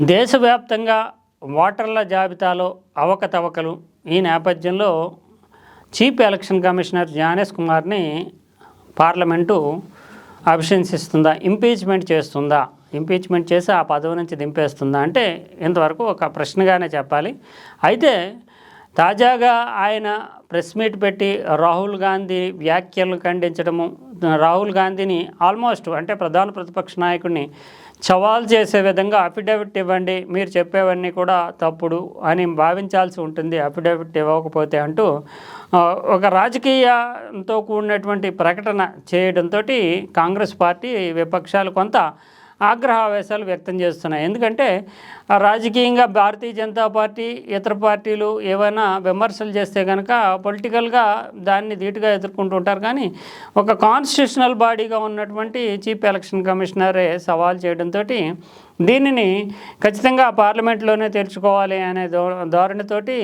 దేశవ్యాప్తంగా ఓటర్ల జాబితాలో అవకతవకలు ఈ నేపథ్యంలో చీఫ్ ఎలక్షన్ కమిషనర్ జ్ఞానేష్ కుమార్ని పార్లమెంటు అభిశంసిస్తుందా ఇంపీచ్మెంట్ చేస్తుందా ఇంపీచ్మెంట్ చేసి ఆ పదవి నుంచి దింపేస్తుందా అంటే ఇంతవరకు ఒక ప్రశ్నగానే చెప్పాలి. అయితే తాజాగా ఆయన ప్రెస్ మీట్ పెట్టి రాహుల్ గాంధీ వ్యాఖ్యలు ఖండించడము రాహుల్ గాంధీని ఆల్మోస్ట్ అంటే ప్రధాన ప్రతిపక్ష నాయకుడిని సవాల్ చేసే విధంగా అఫిడవిట్ ఇవ్వండి మీరు చెప్పేవన్నీ కూడా తప్పుడు అని భావించాల్సి ఉంటుంది. అఫిడవిట్ ఇవ్వకపోతే అంటూ ఒక రాజకీయంతో కూడినటువంటి ప్రకటన చేయడంతో కాంగ్రెస్ పార్టీ విపక్షాలు కొంత ఆగ్రహావేశాలు వ్యక్తం చేస్తున్నాయి. ఎందుకంటే రాజకీయంగా భారతీయ జనతా పార్టీ ఇతర పార్టీలు ఏవైనా విమర్శలు చేస్తే కనుక పొలిటికల్గా దాన్ని ధీటుగా ఎదుర్కొంటూ ఉంటారు. కానీ ఒక కాన్స్టిట్యూషనల్ బాడీగా ఉన్నటువంటి చీఫ్ ఎలక్షన్ కమిషనరే సవాల్ చేయడంతో దీనిని ఖచ్చితంగా పార్లమెంట్లోనే తెరుచుకోవాలి అనే ధో ధోరణితోటి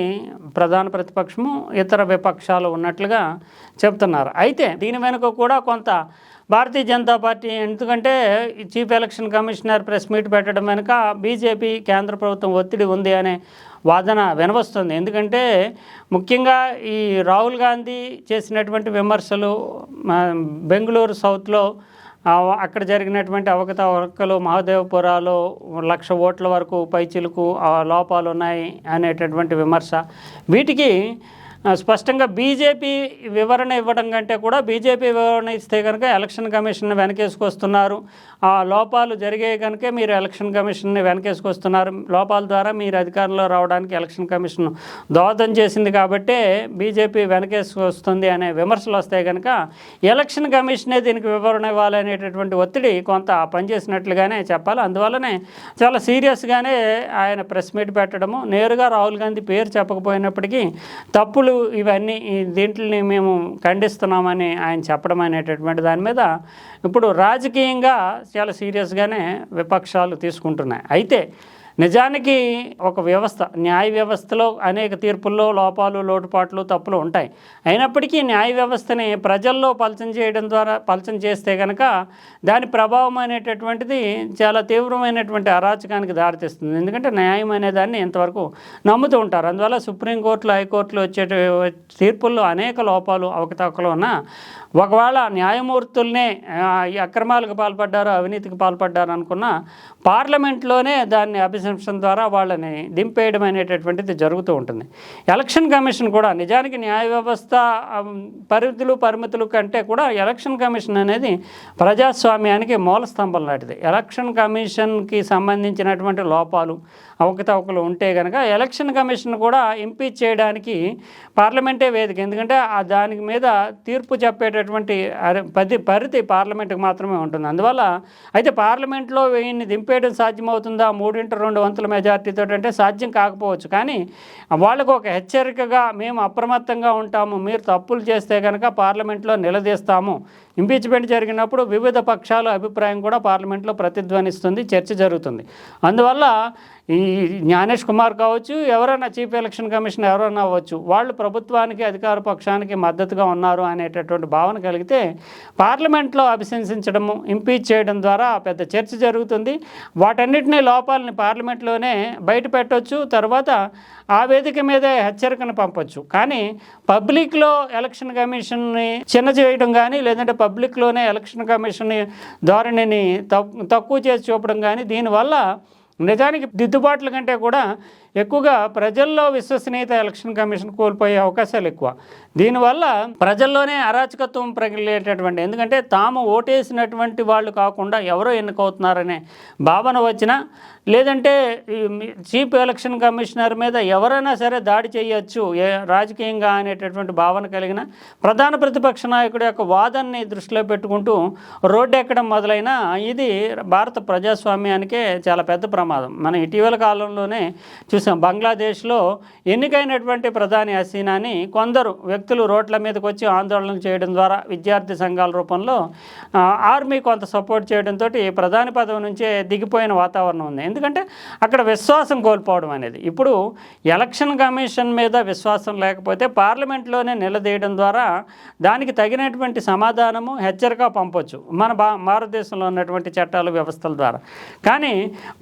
ప్రధాన ప్రతిపక్షము ఇతర విపక్షాలు ఉన్నట్లుగా చెప్తున్నారు. అయితే దీని వెనుక కూడా కొంత భారతీయ జనతా పార్టీ ఎందుకంటే chief election commissioner press meet పెట్టడం వెనుక బీజేపీ కేంద్ర ప్రభుత్వం ఒత్తిడి ఉంది అనే వాదన వినవస్తుంది. ఎందుకంటే ముఖ్యంగా ఈ రాహుల్ గాంధీ చేసినటువంటి విమర్శలు బెంగళూరు సౌత్లో అక్కడ జరిగినటువంటి అవకతవకలు మహదేవపురాలో లక్ష ఓట్ల వరకు పైచిలకు లోపాలు ఉన్నాయి అనేటటువంటి విమర్శ. వీటికి స్పష్టంగా బీజేపీ వివరణ ఇవ్వడం కంటే కూడా బీజేపీ వివరణ ఇస్తే కనుక ఎలక్షన్ కమిషన్ వెనకేసుకొస్తున్నారు. ఆ లోపాలు జరిగాయి కనుక మీరు ఎలక్షన్ కమిషన్ని వెనకేసుకొస్తున్నారు. లోపాల ద్వారా మీరు అధికారంలో రావడానికి ఎలక్షన్ కమిషన్ దోహదం చేసింది కాబట్టే బీజేపీ వెనకేసుకొస్తుంది అనే విమర్శలు వస్తాయి కనుక ఎలక్షన్ కమిషనే దీనికి వివరణ ఇవ్వాలనేటటువంటి ఒత్తిడి కొంత పనిచేసినట్లుగానే చెప్పాలి. అందువల్లనే చాలా సీరియస్గానే ఆయన ప్రెస్ మీట్ పెట్టడము. నేరుగా రాహుల్ గాంధీ పేరు చెప్పకపోయినప్పటికీ తప్పులు ఇవన్నీ దీంట్లని దీంట్ని మేము ఖండిస్తున్నామని ఆయన చెప్పడం అనేటటువంటి దాని మీద ఇప్పుడు రాజకీయంగా చాలా సీరియస్గానే విపక్షాలు తీసుకుంటున్నాయి. అయితే నిజానికి ఒక వ్యవస్థ న్యాయ వ్యవస్థలో అనేక తీర్పుల్లో లోపాలు లోటుపాట్లు తప్పులు ఉంటాయి. అయినప్పటికీ న్యాయ వ్యవస్థని ప్రజల్లో పలచం చేయడం ద్వారా పలచం చేస్తే కనుక దాని ప్రభావం అనేటటువంటిది చాలా తీవ్రమైనటువంటి అరాచకానికి దారితీస్తుంది. ఎందుకంటే న్యాయం అనే దాన్ని ఇంతవరకు నమ్ముతూ ఉంటారు. అందువల్ల సుప్రీంకోర్టులు హైకోర్టులో వచ్చే తీర్పుల్లో అనేక లోపాలు అవకతవకలు ఉన్న ఒకవేళ న్యాయమూర్తుల్నే అక్రమాలకు పాల్పడ్డారు అవినీతికి పాల్పడ్డారు అనుకున్న పార్లమెంట్లోనే దాన్ని అభిశంసన ద్వారా వాళ్ళని దింపేయడం అనేటటువంటిది జరుగుతూ ఉంటుంది. ఎలక్షన్ కమిషన్ కూడా నిజానికి న్యాయ వ్యవస్థ పరిధులు పరిమితులు కంటే కూడా ఎలక్షన్ కమిషన్ అనేది ప్రజాస్వామ్యానికి మూల స్తంభం లాంటిది. ఎలక్షన్ కమిషన్కి సంబంధించినటువంటి లోపాలు అవకతవకలు ఉంటే కనుక ఎలక్షన్ కమిషన్ కూడా ఇంపీచ్ చేయడానికి పార్లమెంటే వేదిక. ఎందుకంటే ఆ దానికి మీద తీర్పు చెప్పేటటువంటి పది పరిధి పార్లమెంట్కి మాత్రమే ఉంటుంది. అందువల్ల అయితే పార్లమెంట్లో వీడిని దింపేయడం సాధ్యమవుతుందా? మూడింటి రెండు వంతుల మెజార్టీతో అంటే సాధ్యం కాకపోవచ్చు. కానీ వాళ్ళకు ఒక హెచ్చరికగా మేము అప్రమత్తంగా ఉంటాము. మీరు తప్పులు చేస్తే కనుక పార్లమెంట్లో నిలదీస్తాము. ఇంపీచ్మెంట్ జరిగినప్పుడు వివిధ పక్షాల అభిప్రాయం కూడా పార్లమెంట్లో ప్రతిధ్వనిస్తుంది చర్చ జరుగుతుంది. అందువల్ల ఈ జ్ఞానేష్ కుమార్ కావచ్చు ఎవరైనా చీఫ్ ఎలక్షన్ కమిషన్ ఎవరైనా అవ్వచ్చు వాళ్ళు ప్రభుత్వానికి అధికార పక్షానికి మద్దతుగా ఉన్నారు అనేటటువంటి భావన కలిగితే పార్లమెంట్లో అభిశంసించడము ఇంపీచ్ చేయడం ద్వారా పెద్ద చర్చ జరుగుతుంది. వాటన్నిటినీ లోపాలని పార్లమెంట్లోనే బయట పెట్టవచ్చు తర్వాత ఆ వేదిక మీదే హెచ్చరికను పంపొచ్చు. కానీ పబ్లిక్లో ఎలక్షన్ కమిషన్ని చిన్న చేయడం కానీ లేదంటే పబ్లిక్లోనే ఎలక్షన్ కమిషన్ ధోరణిని తక్కువ చేసి చూపడం కానీ దీనివల్ల నిజానికి దిద్దుబాట్ల కంటే కూడా ఎక్కువగా ప్రజల్లో విశ్వసనీయత ఎలక్షన్ కమిషన్ కోల్పోయే అవకాశాలు ఎక్కువ. దీనివల్ల ప్రజల్లోనే అరాచకత్వం ప్రగిలేటటువంటి ఎందుకంటే తాము ఓటేసినటువంటి వాళ్ళు కాకుండా ఎవరో ఎన్నుకవుతున్నారనే భావన వచ్చినా లేదంటే చీఫ్ ఎలక్షన్ కమిషనర్ మీద ఎవరైనా సరే దాడి చేయొచ్చు ఏ రాజకీయంగా అనేటటువంటి భావన కలిగిన ప్రధాన ప్రతిపక్ష నాయకుడి యొక్క వాదనని దృష్టిలో పెట్టుకుంటూ రోడ్డు ఎక్కడం మొదలైన ఇది భారత ప్రజాస్వామ్యానికే చాలా పెద్ద ప్రమాదం. మనం ఇటీవల కాలంలోనే చూసాం చూసాం. బంగ్లాదేశ్లో ఎన్నికైనటువంటి ప్రధాని హసీనాని కొందరు వ్యక్తులు రోడ్ల మీదకి వచ్చి ఆందోళన చేయడం ద్వారా విద్యార్థి సంఘాల రూపంలో ఆర్మీ కొంత సపోర్ట్ చేయడంతో ప్రధాని పదవి నుంచే దిగిపోయిన వాతావరణం ఉంది. ఎందుకంటే అక్కడ విశ్వాసం కోల్పోవడం అనేది. ఇప్పుడు ఎలక్షన్ కమిషన్ మీద విశ్వాసం లేకపోతే పార్లమెంట్లోనే నిలదీయడం ద్వారా దానికి తగినటువంటి సమాధానము హెచ్చరిక పంపొచ్చు మన భా భారతదేశంలో ఉన్నటువంటి చట్టాలు వ్యవస్థల ద్వారా. కానీ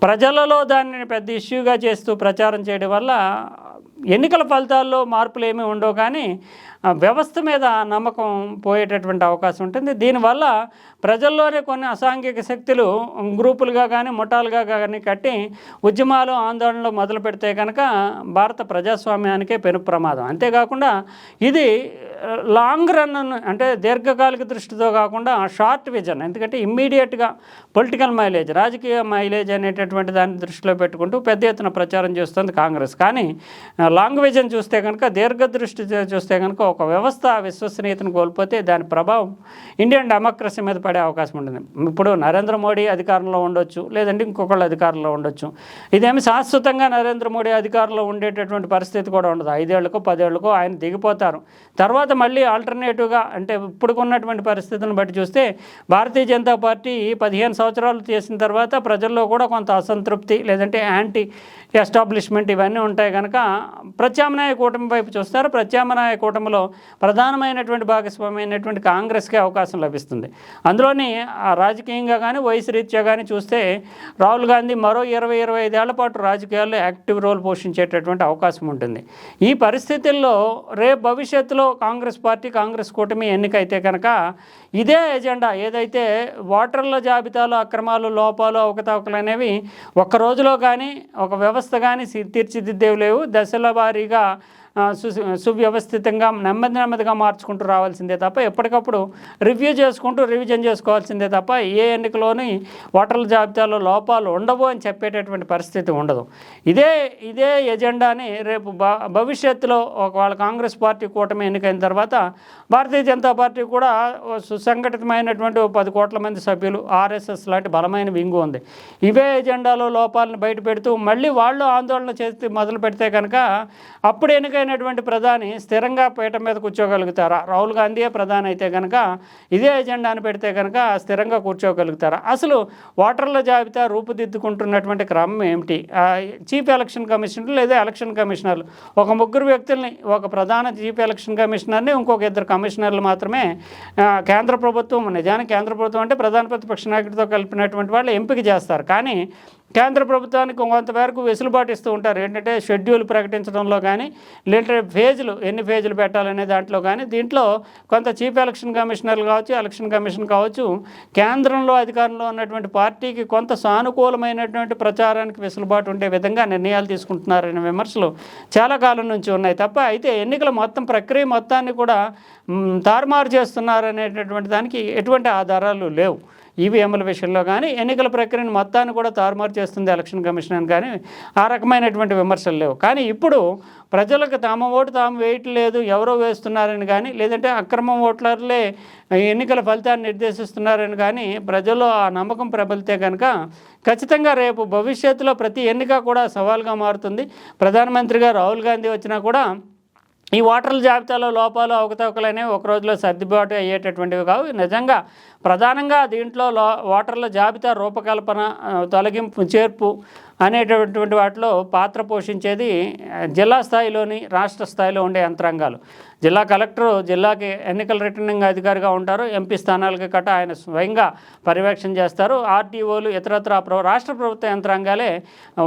ప్రజలలో దానిని పెద్ద ఇష్యూగా చేస్తూ ప్రచారం ప్రచారం చేయడం వల్ల ఎన్నికల ఫలితాల్లో మార్పులు ఏమీ ఉండవు కానీ వ్యవస్థ మీద నమ్మకం పోయేటటువంటి అవకాశం ఉంటుంది. దీనివల్ల ప్రజల్లోనే కొన్ని అసాంఘిక శక్తులు గ్రూపులుగా కానీ ముఠాలుగా కానీ కట్టి ఉద్యమాలు ఆందోళనలు మొదలు పెడితే కనుక భారత ప్రజాస్వామ్యానికే పెను ప్రమాదం. అంతేకాకుండా ఇది లాంగ్ రన్ అంటే దీర్ఘకాలిక దృష్టితో కాకుండా షార్ట్ విజన్ ఎందుకంటే ఇమ్మీడియట్గా పొలిటికల్ మైలేజ్ రాజకీయ మైలేజ్ అనేటటువంటి దాన్ని దృష్టిలో పెట్టుకుంటూ పెద్ద ఎత్తున ప్రచారం చేస్తుంది కాంగ్రెస్. కానీ లాంగ్వేజ్ అని చూస్తే కనుక దీర్ఘ దృష్టి చూస్తే కనుక ఒక వ్యవస్థ విశ్వసనీయతను కోల్పోతే దాని ప్రభావం ఇండియన్ డెమోక్రసీ మీద పడే అవకాశం ఉంటుంది. ఇప్పుడు నరేంద్ర మోడీ అధికారంలో ఉండొచ్చు లేదంటే ఇంకొకళ్ళు అధికారంలో ఉండొచ్చు. ఇదేమి శాశ్వతంగా నరేంద్ర మోడీ అధికారంలో ఉండేటటువంటి పరిస్థితి కూడా ఉండదు. ఐదేళ్ళకో పదేళ్ళకో ఆయన దిగిపోతారు. తర్వాత మళ్ళీ ఆల్టర్నేటివ్గా అంటే ఇప్పుడుకున్నటువంటి పరిస్థితులను బట్టి చూస్తే భారతీయ జనతా పార్టీ పదిహేను సంవత్సరాలు చేసిన తర్వాత ప్రజల్లో కూడా కొంత అసంతృప్తి లేదంటే యాంటీ ఎస్టాబ్లిష్మెంట్ ఇవన్నీ ఉంటాయి కనుక ప్రత్యామ్నాయ కూటమి వైపు చూస్తారు. ప్రత్యామ్నాయ కూటమిలో ప్రధానమైనటువంటి భాగస్వామి అయినటువంటి కాంగ్రెస్కే అవకాశం లభిస్తుంది. అందులోని ఆ రాజకీయంగా కానీ వయసు రీత్యా కానీ చూస్తే రాహుల్ గాంధీ మరో ఇరవై ఇరవై ఐదేళ్ళ పాటు రాజకీయాల్లో యాక్టివ్ రోల్ పోషించేటటువంటి అవకాశం ఉంటుంది. ఈ పరిస్థితుల్లో రేపు భవిష్యత్తులో కాంగ్రెస్ పార్టీ కాంగ్రెస్ కూటమి ఎన్నికైతే కనుక ఇదే ఎజెండా ఏదైతే ఓటర్ల జాబితాలో అక్రమాలు లోపాలు అవకతవకలు అనేవి ఒక్క రోజులో కానీ ఒక వ్యవస్థ కానీ తీర్చిదిద్దేవి లేవు. దశల వారీగా సువ్యవస్థితంగా నెమ్మది నెమ్మదిగా మార్చుకుంటూ రావాల్సిందే తప్ప ఎప్పటికప్పుడు రివ్యూ చేసుకుంటూ రివిజన్ చేసుకోవాల్సిందే తప్ప ఏ ఎన్నికలోని ఓటర్ల జాబితాలో లోపాలు ఉండవు అని చెప్పేటటువంటి పరిస్థితి ఉండదు. ఇదే ఇదే ఎజెండాని రేపు భవిష్యత్తులో ఒకవేళ కాంగ్రెస్ పార్టీ కూటమి ఎన్నికైన తర్వాత భారతీయ జనతా పార్టీ కూడా సుసంఘటితమైనటువంటి పది కోట్ల మంది సభ్యులు ఆర్ఎస్ఎస్ లాంటి బలమైన వింగు ఉంది. ఇవే ఎజెండాలో లోపాలను బయట పెడుతూ మళ్ళీ వాళ్ళు ఆందోళన చేసి మొదలు పెడితే కనుక అప్పుడు అయినటువంటి ప్రధాని స్థిరంగా పీట మీద కూర్చోగలుగుతారా? రాహుల్ గాంధీయే ప్రధాని అయితే కనుక ఇదే ఎజెండాను పెడితే కనుక స్థిరంగా కూర్చోగలుగుతారా? అసలు ఓటర్ల జాబితా రూపుదిద్దుకుంటున్నటువంటి క్రమం ఏమిటి? చీఫ్ ఎలక్షన్ కమిషనర్లు లేదా ఎలక్షన్ కమిషనర్లు? ఒక ముగ్గురు వ్యక్తుల్ని ఒక ప్రధాన చీఫ్ ఎలక్షన్ కమిషనర్ని ఇంకొక ఇద్దరు కమిషనర్లు మాత్రమే కేంద్ర ప్రభుత్వం నిజానికి కేంద్ర ప్రభుత్వం అంటే ప్రధాన ప్రతిపక్ష నాయకుడితో కలిపినటువంటి వాళ్ళు ఎంపిక చేస్తారు. కానీ కేంద్ర ప్రభుత్వానికి కొంతవరకు వెసులుబాటు ఇస్తూ ఉంటారు. ఏంటంటే షెడ్యూల్ ప్రకటించడంలో కానీ లేదంటే ఫేజులు ఎన్ని ఫేజులు పెట్టాలనే దాంట్లో కానీ దీంట్లో కొంత చీఫ్ ఎలక్షన్ కమిషనర్లు కావచ్చు ఎలక్షన్ కమిషన్ కావచ్చు కేంద్రంలో అధికారంలో ఉన్నటువంటి పార్టీకి కొంత సానుకూలమైనటువంటి ప్రచారానికి వెసులుబాటు ఉండే విధంగా నిర్ణయాలు తీసుకుంటున్నారనే విమర్శలు చాలా కాలం నుంచి ఉన్నాయి. తప్ప అయితే ఎన్నికల మొత్తం ప్రక్రియ మొత్తాన్ని కూడా తారుమారు చేస్తున్నారనేటటువంటి దానికి ఎటువంటి ఆధారాలు లేవు. ఈవీఎంల విషయంలో కానీ ఎన్నికల ప్రక్రియను మొత్తాన్ని కూడా తారుమారు చేస్తుంది ఎలక్షన్ కమిషన్ అని కానీ ఆ రకమైనటువంటి విమర్శలు లేవు. కానీ ఇప్పుడు ప్రజలకు తమ ఓటు తాము వేయట్లేదు ఎవరో వేస్తున్నారని కానీ లేదంటే అక్రమ ఓట్లర్లే ఎన్నికల ఫలితాన్ని నిర్దేశిస్తున్నారని కానీ ప్రజల్లో ఆ నమ్మకం ప్రబలితే కనుక ఖచ్చితంగా రేపు భవిష్యత్తులో ప్రతి ఎన్నిక కూడా సవాల్గా మారుతుంది. ప్రధానమంత్రిగా రాహుల్ గాంధీ వచ్చినా కూడా ఈ ఓటర్ల జాబితాలో లోపాలు అవకతవకలు అనేవి ఒక రోజులో సర్దుబాటు అయ్యేటటువంటివి కావు. నిజంగా ప్రధానంగా దీంట్లో లో ఓటర్ల జాబితా రూపకల్పన తొలగింపు చేర్పు అనేటటువంటి వాటిలో పాత్ర పోషించేది జిల్లా స్థాయిలోని రాష్ట్ర స్థాయిలో ఉండే యంత్రాంగాలు. జిల్లా కలెక్టర్ జిల్లాకి ఎన్నికల రిటర్నింగ్ అధికారిగా ఉంటారు. ఎంపీ స్థానాలకి కట్ట ఆయన స్వయంగా పర్యవేక్షణ చేస్తారు. ఆర్టీఓలు ఇతరత్ర ప్ర రాష్ట్ర ప్రభుత్వ యంత్రాంగాలే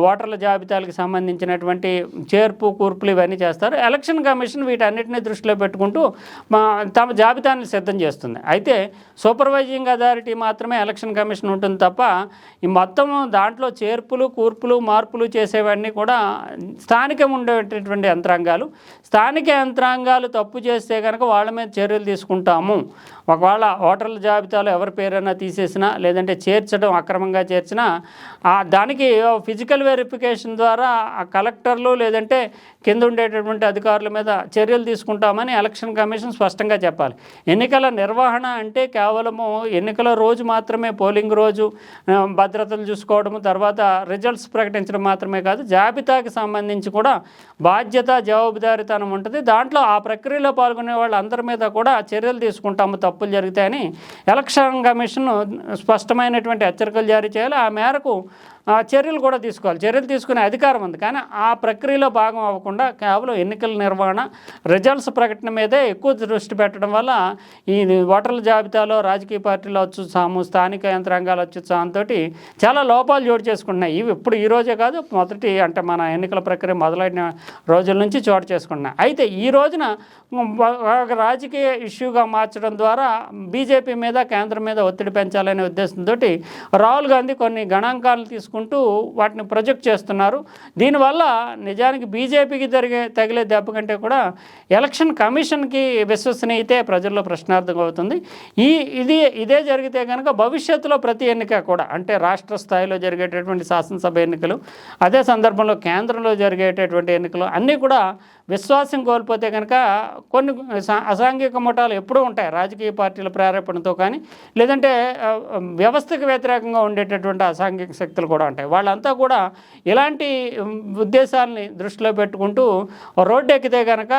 ఓటర్ల జాబితాలకు సంబంధించినటువంటి చేర్పు కూర్పులు ఇవన్నీ చేస్తారు. ఎలక్షన్ కమిషన్ వీటన్నిటిని దృష్టిలో పెట్టుకుంటూ మా తమ జాబితాను సిద్ధం చేస్తుంది. అయితే సూపర్వైజింగ్ అథారిటీ మాత్రమే ఎలక్షన్ కమిషన్ ఉంటుంది తప్ప ఈ మొత్తం దాంట్లో చేర్పులు కూర్పులు మార్పులు చేసేవన్నీ కూడా స్థానికం ఉండేటటువంటి యంత్రాంగాలు. స్థానిక యంత్రాంగాలు తప్పు తప్పు చేస్తే కనుక వాళ్ళ మీద చర్యలు తీసుకుంటాము. ఒకవేళ ఓటర్ల జాబితాలో ఎవరి పేరైనా తీసేసినా లేదంటే చేర్చడం అక్రమంగా చేర్చినా ఆ దానికి ఫిజికల్ వెరిఫికేషన్ ద్వారా ఆ కలెక్టర్లు లేదంటే కింద ఉండేటటువంటి అధికారుల మీద చర్యలు తీసుకుంటామని ఎలక్షన్ కమిషన్ స్పష్టంగా చెప్పాలి. ఎన్నికల నిర్వహణ అంటే కేవలము ఎన్నికల రోజు మాత్రమే పోలింగ్ రోజు భద్రతలు చూసుకోవడము తర్వాత రిజల్ట్స్ ప్రకటించడం మాత్రమే కాదు జాబితాకి సంబంధించి కూడా బాధ్యత జవాబుదారీతనం ఉంటుంది. దాంట్లో ఆ ప్రక్రియ ప్రక్రియలో పాల్గొనే వాళ్ళందరి మీద కూడా చర్యలు తీసుకుంటాము తప్పులు జరుగుతాయని ఎలక్షన్ కమిషన్ స్పష్టమైనటువంటి హెచ్చరికలు జారీ చేయాలి. ఆ మేరకు చర్యలు కూడా తీసుకోవాలి. చర్యలు తీసుకునే అధికారం ఉంది. కానీ ఆ ప్రక్రియలో భాగం అవ్వకుండా కేవలం ఎన్నికల నిర్వహణ రిజల్ట్స్ ప్రకటన మీదే ఎక్కువ దృష్టి పెట్టడం వల్ల ఈ ఓటర్ల జాబితాలో రాజకీయ పార్టీలు వచ్చుసాము స్థానిక యంత్రాంగాలు వచ్చుసాంతో చాలా లోపాలు చోటు చేసుకుంటున్నాయి. ఇవి ఇప్పుడు ఈ రోజే కాదు మొదటి అంటే మన ఎన్నికల ప్రక్రియ మొదలైన రోజుల నుంచి చోటు చేసుకుంటున్నాయి. అయితే ఈ రోజున ఒక రాజకీయ ఇష్యూగా మార్చడం ద్వారా బీజేపీ మీద కేంద్రం మీద ఒత్తిడి పెంచాలనే ఉద్దేశంతో రాహుల్ గాంధీ కొన్ని గణాంకాలు తీసుకుంటూ వాటిని ప్రొజెక్ట్ చేస్తున్నారు. దీనివల్ల నిజానికి బీజేపీకి జరిగే తగిలే దెబ్బ కంటే కూడా ఎలక్షన్ కమిషన్కి విశ్వసనీయతే ప్రజల్లో ప్రశ్నార్థం అవుతుంది. ఈ ఇది ఇదే జరిగితే కనుక భవిష్యత్తులో ప్రతి ఎన్నిక కూడా అంటే రాష్ట్ర స్థాయిలో జరిగేటటువంటి శాసనసభ ఎన్నికలు అదే సందర్భంలో కేంద్రంలో జరిగేటటువంటి ఎన్నికలు అన్నీ కూడా విశ్వాసం కోల్పోతే కనుక కొన్ని సా- అసాంఘిక ముఠాలు ఎప్పుడూ ఉంటాయి. రాజకీయ పార్టీల ప్రేరేపణతో కానీ లేదంటే వ్యవస్థకు వ్యతిరేకంగా ఉండేటటువంటి అసాంఘిక శక్తులు కూడా ఉంటాయి. వాళ్ళంతా కూడా ఇలాంటి ఉమ్, ఉద్దేశాలని దృష్టిలో పెట్టుకుంటూ రోడ్డు ఎక్కితే కనుక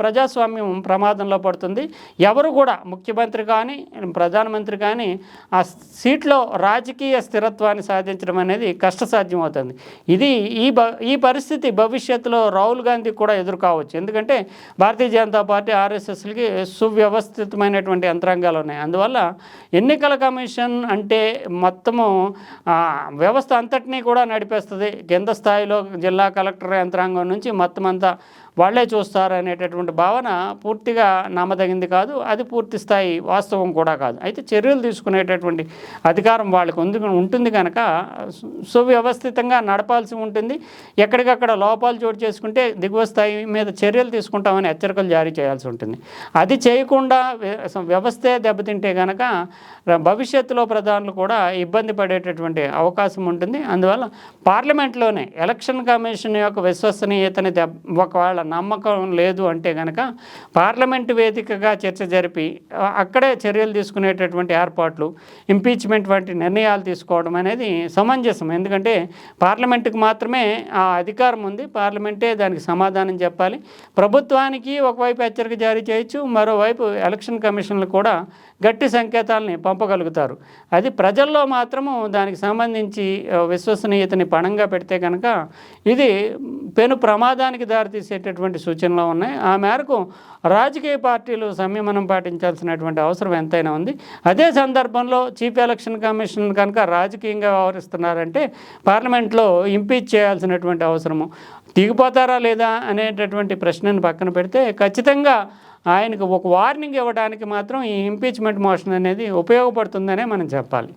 ప్రజాస్వామ్యం ప్రమాదంలో పడుతుంది. ఎవరు కూడా ముఖ్యమంత్రి కానీ ప్రధానమంత్రి కానీ ఆ సీట్లో రాజకీయ స్థిరత్వాన్ని సాధించడం అనేది కష్టసాధ్యం అవుతుంది ఇది ఈ భ ఈ పరిస్థితి భవిష్యత్తులో రాహుల్ గాంధీ కూడా ఎదుర్కోవచ్చు. ఎందుకంటే భారతీయ జనతా పార్టీ ఆర్ఎస్ఎస్లకి సువ్యవస్థితమైనటువంటి యంత్రాంగాలు ఉన్నాయి. అందువల్ల ఎన్నికల కమిషన్ అంటే మొత్తము వ్యవస్థ వ్యవస్థ అంతటినీ కూడా నడిపేస్తుంది. కింద స్థాయిలో జిల్లా కలెక్టర్ యంత్రాంగం నుంచి మొత్తం అంతా వాళ్ళే చూస్తారు అనేటటువంటి భావన పూర్తిగా నమ్మదగింది కాదు అది పూర్తి స్థాయి వాస్తవం కూడా కాదు. అయితే చర్యలు తీసుకునేటటువంటి అధికారం వాళ్ళకి ఉంది ఉంటుంది కనుక సు- సువ్యవస్థితంగా నడపాల్సి ఉంటుంది. ఎక్కడికక్కడ లోపాలు చోటు చేసుకుంటే దిగువ స్థాయి మీద చర్యలు తీసుకుంటామని హెచ్చరికలు జారీ చేయాల్సి ఉంటుంది. అది చేయకుండా వ్యవస్థే దెబ్బతింటే కనుక భవిష్యత్తులో ప్రధానులు కూడా ఇబ్బంది పడేటటువంటి అవకాశం ఉంటుంది. అందువల్ల పార్లమెంట్లోనే ఎలక్షన్ కమిషన్ యొక్క విశ్వసనీయతని దెబ్బ ఒకవేళ నమ్మకం లేదు అంటే కనుక పార్లమెంటు వేదికగా చర్చ జరిపి అక్కడే చర్యలు తీసుకునేటటువంటి ఏర్పాట్లు ఇంపీచ్మెంట్ వంటి నిర్ణయాలు తీసుకోవడం అనేది సమంజసం. ఎందుకంటే పార్లమెంటుకు మాత్రమే ఆ అధికారం ఉంది. పార్లమెంటే దానికి సమాధానం చెప్పాలి. ప్రభుత్వానికి ఒకవైపు హెచ్చరిక జారీ చేయొచ్చు మరోవైపు ఎలక్షన్ కమిషన్లు కూడా గట్టి సంకేతాలని పంపగలుగుతారు. అది ప్రజల్లో మాత్రము దానికి సంబంధించి విశ్వసనీయతని పణంగా పెడితే కనుక ఇది పెను ప్రమాదానికి దారితీసేటటువంటి సూచనలు ఉన్నాయి. ఆ మేరకు రాజకీయ పార్టీలు సంయమనం పాటించాల్సినటువంటి అవసరం ఎంతైనా ఉంది. అదే సందర్భంలో చీఫ్ ఎలక్షన్ కమిషన్ కనుక రాజకీయంగా వ్యవహరిస్తున్నారంటే పార్లమెంట్లో ఇంపీచ్ చేయాల్సినటువంటి అవసరము. దిగిపోతారా లేదా అనేటటువంటి ప్రశ్నను పక్కన పెడితే ఖచ్చితంగా ఆయనకు ఒక వార్నింగ్ ఇవ్వడానికి మాత్రం ఈ ఇంపీచ్మెంట్ మోషన్ అనేది ఉపయోగపడుతుందనే మనం చెప్పాలి.